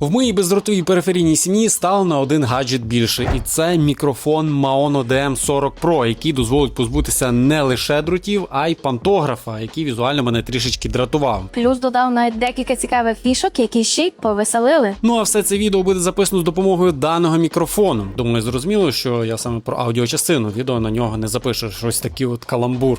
В моїй бездротовій периферійній сім'ї стало на один гаджет більше, і це мікрофон Maono DM40 Pro, який дозволить позбутися не лише дротів, а й пантографа, який візуально мене трішечки дратував. Плюс додав навіть декілька цікавих фішок, які ще й повеселили. Ну а все це відео буде записано з допомогою даного мікрофону. Думаю, зрозуміло, що я саме про аудіочастину. Відео на нього не запише щось такий от каламбур.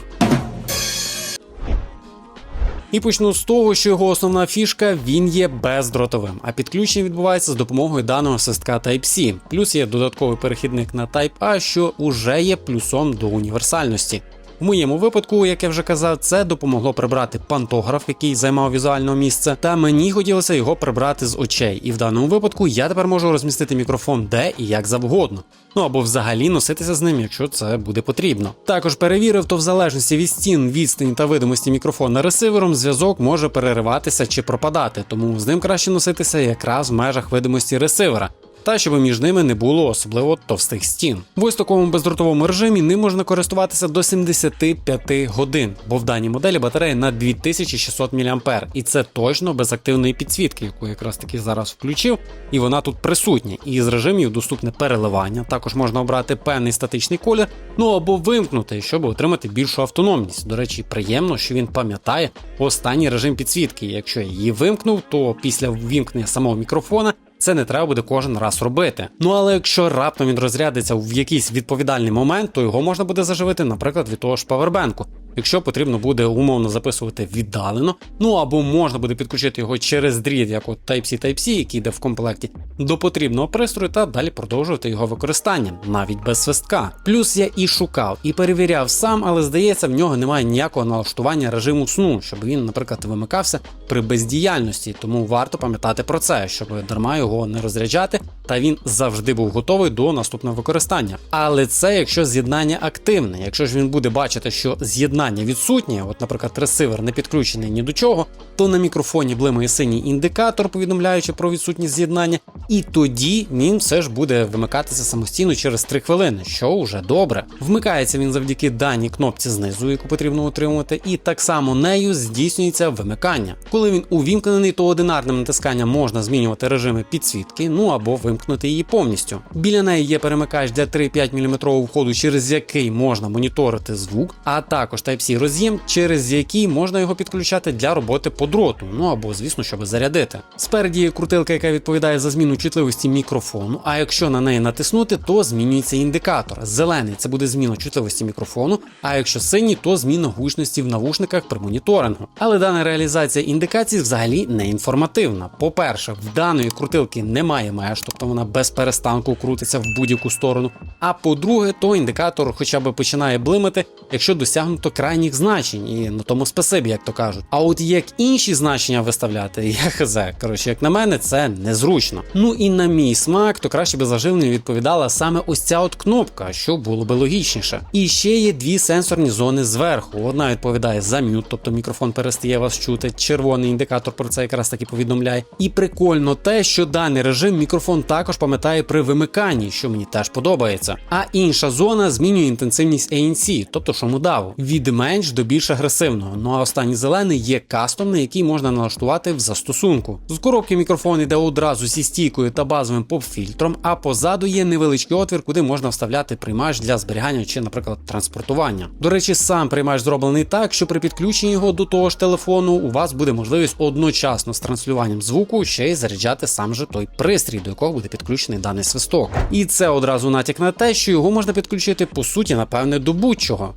І почну з того, що його основна фішка він є бездротовим, а підключення відбувається з допомогою даного свистка Type-C. Плюс є додатковий перехідник на Type-A, що уже є плюсом до універсальності. В моєму випадку, як я вже казав, це допомогло прибрати пантограф, який займав візуальне місце, та мені хотілося його прибрати з очей. І в даному випадку я тепер можу розмістити мікрофон де і як завгодно. Ну або взагалі носитися з ним, якщо це буде потрібно. Також перевірив, то в залежності від стін, відстані та видимості мікрофона ресивером зв'язок може перериватися чи пропадати, тому з ним краще носитися якраз в межах видимості ресивера та щоб між ними не було особливо товстих стін. В ось такому бездротовому режимі ним можна користуватися до 75 годин, бо в даній моделі батарея на 2600 мА, і це точно без активної підсвітки, яку якраз таки зараз включив, і вона тут присутня. І з режимів доступне переливання. Також можна обрати певний статичний колір, ну або вимкнути, щоб отримати більшу автономність. До речі, приємно, що він пам'ятає останній режим підсвітки. Якщо я її вимкнув, то після ввімкнення самого мікрофона це не треба буде кожен раз робити. Ну але якщо раптом він розрядиться в якийсь відповідальний момент, то його можна буде заживити, наприклад, від того ж павербенку. Якщо потрібно буде умовно записувати віддалено, ну або можна буде підключити його через дріт, як от Type-C Type-C, який йде в комплекті, до потрібного пристрою та далі продовжувати його використання, навіть без свистка. Плюс я і шукав, і перевіряв сам, але здається, в нього немає ніякого налаштування режиму сну, щоб він, наприклад, вимикався при бездіяльності. Тому варто пам'ятати про це, щоб дарма його не розряджати, та він завжди був готовий до наступного використання. Але це якщо з'єднання активне. Якщо ж він буде бачити, що з'єднання відсутнє, от, наприклад, ресивер не підключений ні до чого, то на мікрофоні блимає синій індикатор, повідомляючи про відсутність з'єднання, і тоді він все ж буде вимикатися самостійно через 3 хвилини, що вже добре. Вмикається він завдяки даній кнопці знизу, яку потрібно утримувати, і так само нею здійснюється вимикання. Коли він увімкнений, то одинарним натисканням можна змінювати режими підсвітки, ну або вимкнути її повністю. Біля неї є перемикач для 3,5 мм входу, через який можна моніторити звук, а також Type-C роз'єм, через який можна його підключати для роботи по дроту, ну або, звісно, щоб зарядити. Спереді є крутилка, яка відповідає за зміну чутливості мікрофону, а якщо на неї натиснути, то змінюється індикатор. Зелений це буде зміна чутливості мікрофону, а якщо синій, то зміна гучності в навушниках при моніторингу. Але дана реалізація індикацій взагалі не інформативна. По-перше, в даної крутилки немає меж, тобто вона без перестанку крутиться в будь-яку сторону. А по-друге, то індикатор хоча б починає блимати, якщо досягнуто крайніх значень, і на тому спасибі, як то кажуть. А от як інші значення виставляти, я хз. Коротше, як на мене, це незручно. Ну і на мій смак, то краще би заживлення відповідала саме ось ця от кнопка, що було би логічніше. І ще є дві сенсорні зони зверху. Одна відповідає за мют, тобто мікрофон перестає вас чути. Червоний індикатор про це якраз таки повідомляє. І прикольно те, що даний режим мікрофон також пам'ятає при вимиканні, що мені теж подобається. А інша зона змінює інтенсивність ANC, тобто шумодаву, від менш до більш агресивного. Ну а останній зелений є кастомний, який можна налаштувати в застосунку. З коробки мікрофон йде одразу зі стійкою та базовим поп-фільтром, а позаду є невеличкий отвір, куди можна вставляти приймач для зберігання чи, наприклад, транспортування. До речі, сам приймач зроблений так, що при підключенні його до того ж телефону у вас буде можливість одночасно з транслюванням звуку ще й заряджати сам же той пристрій, до якого буде підключений даний свисток. І це одразу натяк на те, що його можна підключити по суті, напевне, до будь-чого.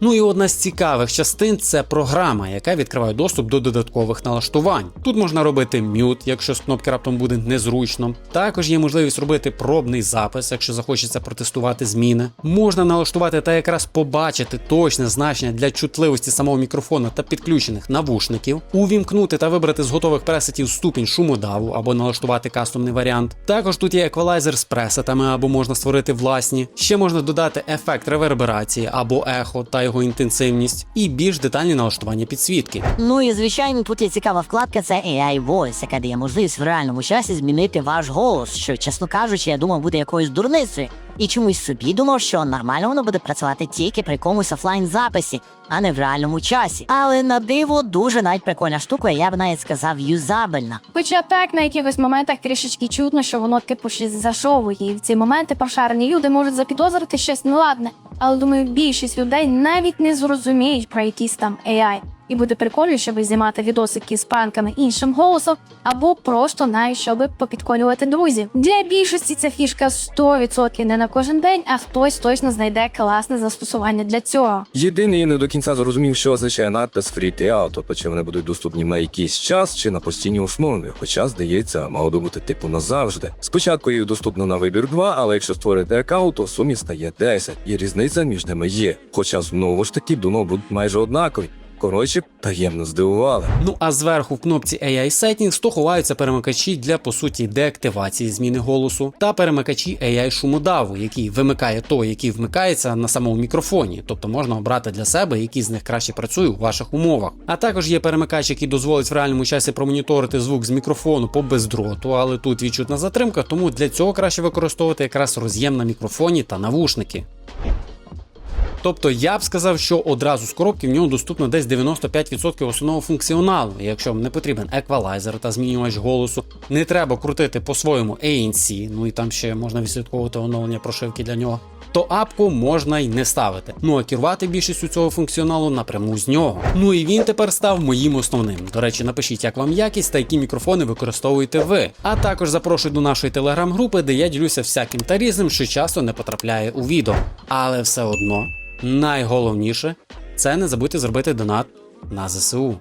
Ну і одна з цікавих частин це програма, яка відкриває доступ до додаткових налаштувань. Тут можна робити мют, якщо з кнопки раптом буде незручно. Також є можливість робити пробний запис, якщо захочеться протестувати зміни. Можна налаштувати та якраз побачити точне значення для чутливості самого мікрофона та підключених навушників, увімкнути та вибрати з готових пресетів ступінь шумодаву або налаштувати кастомний варіант. Також тут є еквалайзер з пресетами або можна створити власні. Ще можна додати ефект реверберації або ехо та його його інтенсивність і більш детальні налаштування підсвітки. Ну і звичайно, тут є цікава вкладка, це AI Voice, яка дає можливість в реальному часі змінити ваш голос, що, чесно кажучи, я думав, буде якоюсь дурницею. І чомусь собі думав, що нормально воно буде працювати тільки при якомусь офлайн записі, а не в реальному часі. Але на диво дуже навіть прикольна штука, я б навіть сказав юзабельна. Хоча так на якихось моментах трішечки чутно, що воно типу щось зашовує, і в ці моменти пошарені люди можуть запідозрити щось неладне. Але думаю, більшість людей навіть не зрозуміють про якісь там AI. І буде прикольно, щоб знімати відосики з пранками іншим голосом, або просто навіть щоб попідколювати друзів. Для більшості ця фішка 100% не на кожен день, а хтось точно знайде класне застосування для цього. Єдиний я не до кінця зрозумів, що означає надпис Free Trial, тобто чи вони будуть доступні на якийсь час чи на постійній основі. Хоча, здається, мало бути типу назавжди. Спочатку їх доступно на вибір 2, але якщо створити аккаунт, то в сумі стає 10, і різниця між ними є. Хоча знову ж таки думав, будуть майже однакові. Коротше, таємно здивували. Ну а зверху в кнопці AI Settings то ховаються перемикачі для по суті деактивації зміни голосу та перемикачі AI шумодаву, який вимикає той, який вмикається на самому мікрофоні, тобто можна обрати для себе, який з них краще працює у ваших умовах. А також є перемикач, який дозволить в реальному часі промоніторити звук з мікрофону по бездроту, але тут відчутна затримка, тому для цього краще використовувати якраз роз'єм на мікрофоні та навушники. Тобто я б сказав, що одразу з коробки в нього доступно десь 95% основного функціоналу. Якщо вам не потрібен еквалайзер та змінювач голосу, не треба крутити по-своєму ANC, ну і там ще можна відслідковувати оновлення прошивки для нього. То апку можна й не ставити. Ну а керувати більшістю цього функціоналу напряму з нього. Ну і він тепер став моїм основним. До речі, напишіть, як вам якість та які мікрофони використовуєте ви. А також запрошую до нашої телеграм-групи, де я ділюся всяким та різним, що часто не потрапляє у відео. Але все одно найголовніше це не забудьте зробити донат на ЗСУ.